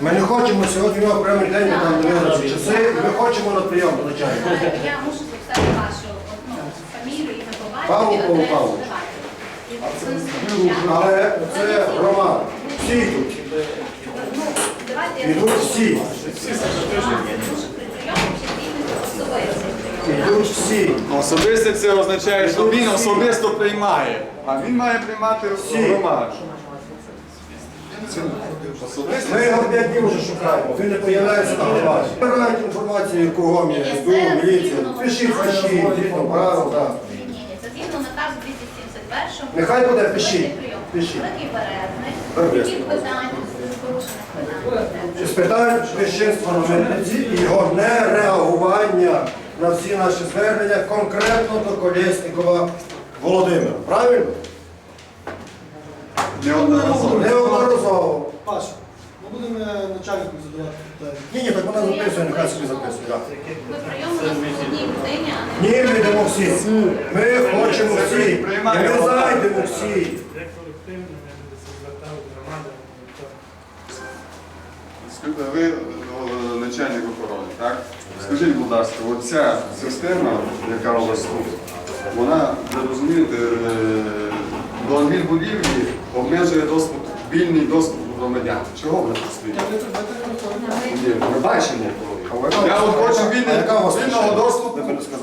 Ми не хочемо сьогодні ми окремий день ми там дивилися часи, ми хочемо на прийом до начальника. Я мушу записати вашу ну, фамілію, ім'я по Павло Павло. Павлович. Але це громада. Всі тут. Ну, давайте я Ідуть всі. При прийомі дійсно прийом. Ідуть всі. Особисте це означає, що він особисто приймає, а він має приймати громаду. Це. Ми його 5 днів вже шукаємо. Він не появляється на громаді. Збирають інформацію, кого я йду, міліцію. Пишіть, пишіть, згідно правил, так. Це згідно наказу 271 Нехай буде, пишіть. Пишіть. Великий березник. Які питання порушених питань? З питань на митниці і його нереагування на всі наші звернення конкретно до Колєснікова Володимира. Правильно? Неодноразово. Неодноразово. Паша, ми будемо начальнику задавати питання. Ні, ні, так вона записує, нехай собі записує. так. Ви прийом у нас в одній годині, а не Ні, ми йдемо всі. Ми хочемо всі. І ми зайдемо всі. Де колективно, ми будемо громади. Скажіть, Ви о, начальник охорони, так? Скажіть, будь ласка, оця система, яка у вас тут, вона, ви розумієте, е, до адмінбудівлі обмежує доступ, вільний доступ громадян. Чого вона? Ні, Ми бачимо. Я от хочу вільного доступу.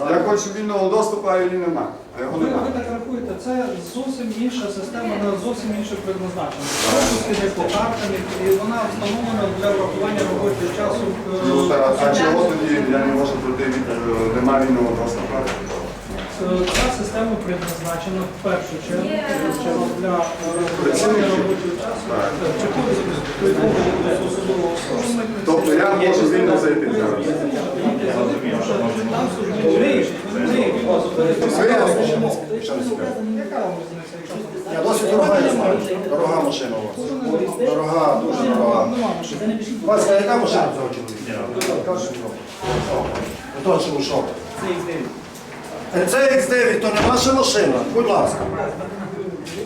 Я хочу вільного доступу, а її нема. А його Ви, нема. ви так рахуєте, це зовсім інша система, на зовсім інше призначення. Пропуски не по картам, і вона встановлена для врахування робочого часу. е, Ну, А чого тоді я не можу пройти від е, нема вільного доступу? Е, Ця система предназначена в першу чергу для врахування робочого часу. Чи особливого особи. Тобто я можу вільно зайти зараз. Я досить дорога, я знаю. Дорога машина у вас. Дорога, дуже дорога. Васька, яка машина цього чоловіка? Що ушов. Це X9, то не ваша машина, будь ласка.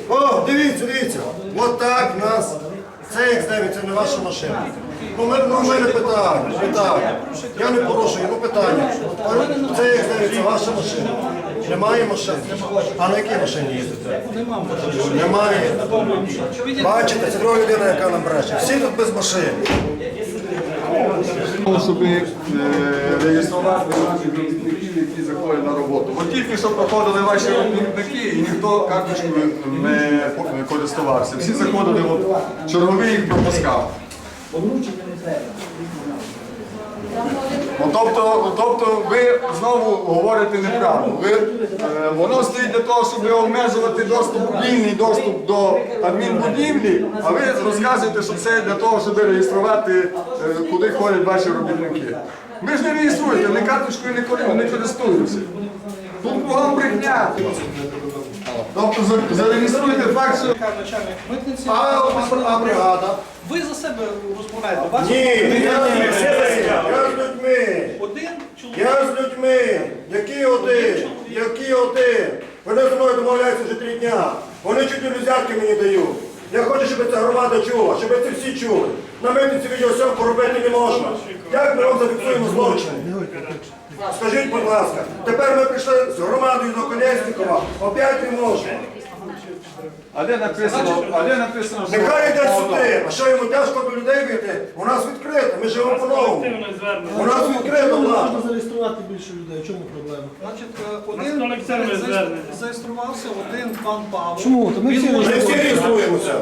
О, дивіться, дивіться. От так нас. Це X9, це не ваша машина. Ну, ми, ну, в мене питання, питання. Я не порушую, ну питання. Це X9, це ваша машина. Немає машини. А на якій машині їздите? Немає. Бачите, це друга людина, яка нам бреше. Всі тут без машин. Щоб е, реєструвати наших робітників, які заходять на роботу. От тільки що проходили ваші робітники, і ніхто карточкою не користувався. Всі заходили, от черговий їх пропускав. Ну, тобто, тобто ви знову говорите неправду. Ви, е, воно стоїть для того, щоб обмежувати доступ, вільний доступ до адмінбудівлі, а ви розказуєте, що це для того, щоб реєструвати, е, куди ходять ваші робітники. Ви ж не реєструєте, не карточкою не кори- не користуєтеся. Тут кругом брехня. Тобто за- зареєструйте факт, що начальник митниці. А, а бригада? Ви за себе розмовляєте. Вас Ні, я з людьми. Я з людьми. Один чоловік. Я з людьми. Які один? Які один? Вони зі мною домовляються вже три дня. Вони чуть не взятки мені дають. Я хочу, щоб ця громада чула, щоб це всі чули. На митниці відеосйомку робити не можна. Як ми вам зафіксуємо злочини? Скажіть, будь ласка, тепер ми прийшли з громадою до Колєснікова, опять не можна. а де написано, а де написано, що Нехай йде сюди, а що йому тяжко до людей вийти? У нас відкрито, ми живемо по-новому. У нас відкрито, влада. Можна зареєструвати більше людей. В чому проблема? Значить, е, один зареєструвався один пан Павло. Чому? То ми всі Ми всі реєструємося.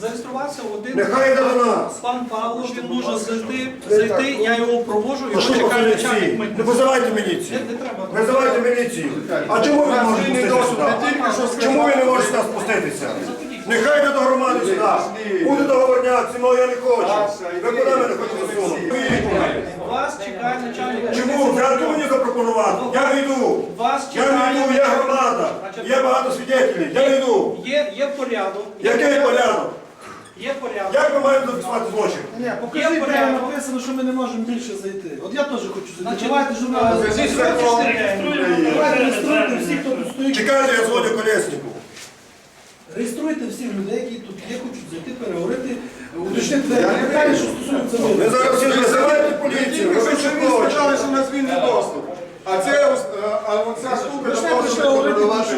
Зареєструвався один Нехай йде до нас. пан Павло, він може зайти, зайти, я його провожу, А його що чекає ви начальник міліції? Не митниці. визивайте міліцію. Не, не треба. Визивайте міліцію. А чому ви не можете тільки сюди? Чому ви не можете сюди спуститися? Нехай йде до громади сюди. Буде договорняк, зі мною я не хочу. Ви куди мене хочете засунути? Вас чекає начальник Чому? Взятку мені запропонувати? Я не йду. Вас Я не йду, є громада. Є багато свідетелів. Я не йду. Є, є порядок. Який порядок? Є порядок. Як ми маємо зафіксувати злочин? Ні, покажіть, де порядок. написано, що ми не можемо більше зайти. От я теж хочу зайти. Давайте журнал. Скажіть закон. Давайте реєструйте всіх, хто тут стоїть. Чекайте, я дзвоню колеснику. Реєструйте всіх людей, які тут є, хочуть зайти, переговорити Уточнити деталі, що стосується Ви зараз всі визиваєте Ви поліцію, робіть, що що хочете. сказали, що у нас вільний доступ. А це е, а оця штука для того, щоб контролювати Тихо, ваші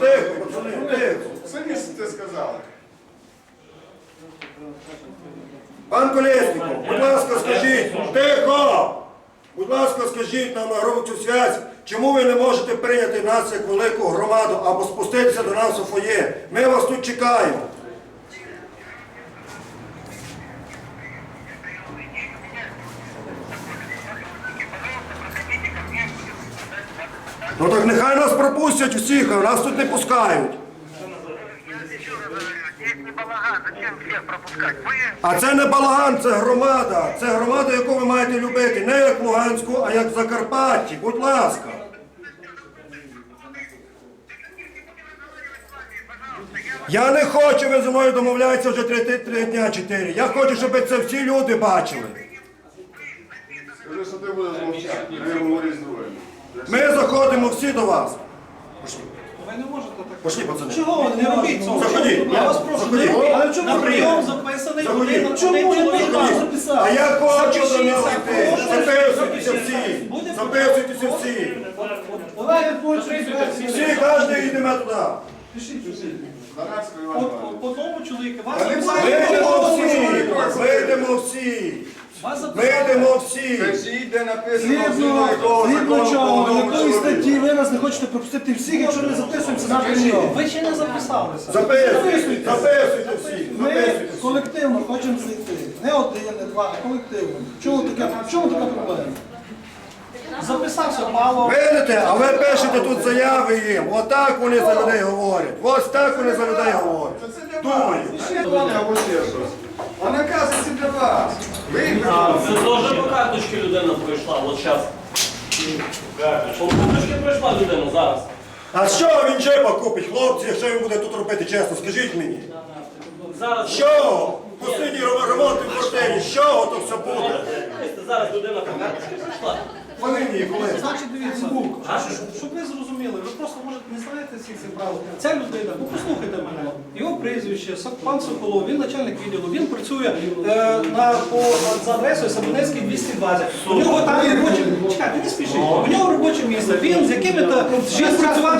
тихо, пацани, тихо. Самі ж це сказали. Пан Колєсніков, будь ласка, скажіть, тихо! Будь ласка, скажіть нам на громадську связь, чому ви не можете прийняти нас як велику громаду або спуститися до нас у фоє? Ми вас тут чекаємо. Ну так нехай нас пропустять усіх, а нас тут не пускають. Здесь не балаган, зачем всех пропускать? Вы А це не балаган, це громада. Це громада, яку ви маєте любити. Не як Луганську, а як Закарпатті. Будь ласка. Я не хочу, ви зі мною домовляєтеся вже три, три, три дня, чотири. Я хочу, щоб це всі люди бачили. Скажи, що ти будеш мовчати, не говори з другими. Ми заходимо всі до вас. Ви не можете так. Пошли, пацани. Чого ви не робіть цього? Заходіть. Я вас прошу, не Заходіть. робіть. Але чому На прийом записаний Заходіть. Чому ви не записати? А я хочу до нього йти. Записуйтеся всі. Записуйтеся всі. Вона не хоче Всі, кожен йдемо туди. Донецький По, по, по тому чоловіку вас записали. Вийдемо всі. Вийдемо всі. Вас. Вийдемо всі. Кажіть, де написано, згідно Згідно, якого згідно закону чого, повідомлено якої статті ви нас не хочете пропустити всіх, якщо не записуємося на прийом. Ви ще не записалися. Записуйте. Записуйте всі. Ми Записуйте колективно хочемо зайти. Не один, не два, а колективно. В чому таке, чому така проблема? Записався Павло. Видите, а ви пишете тут заяви їм. Отак вони за людей говорять. Ось так вони за людей говорять. Думаю. вас. Ще плани або ще щось. А накази це для вас. А. Це теж по карточці людина пройшла, от зараз. По карточці пройшла людина зараз. А що він джипа купить, хлопці, що він буде тут робити, чесно, скажіть мені. Зараз. Що? Послідній ремонт в квартирі, чого то все буде? Зараз людина по карточці пройшла. Вони ні, коли. Значить, дивіться, щоб, щоб ви зрозуміли, ви просто можете не знаєте всіх цих правил. Ця людина, ну послухайте мене, його прізвище, пан Соколов, він начальник відділу, він працює е, на, по, за адресою Сабунецький 220. У нього там робоче, чекайте, не спішіть, у нього робоче місце, він з якими-то, він працював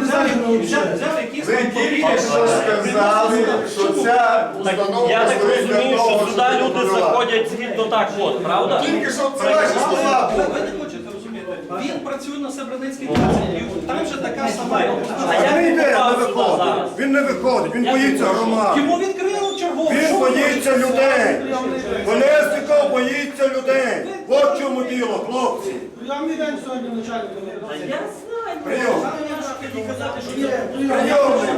взяв, взяв, взяв якісь Ви там тільки що сказали, що ця установа я так стоїть для розумію, того, що щоб сюди люди контролювати. заходять згідно так, от, правда? Тільки що це ваші слова були. ви не хочете розуміти. Він працює на Себреницькій 20, і там же така сама. А я Він не йде, не виходить. Він не виходить, він боїться громади. Йому відкрили чергову. Він боїться людей. хочете? Колєсніков боїться людей. От чому діло, хлопці. Прийомний день сьогодні начальник. Я знаю. Прийом. Я Прийомний.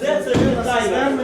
Де це вітає?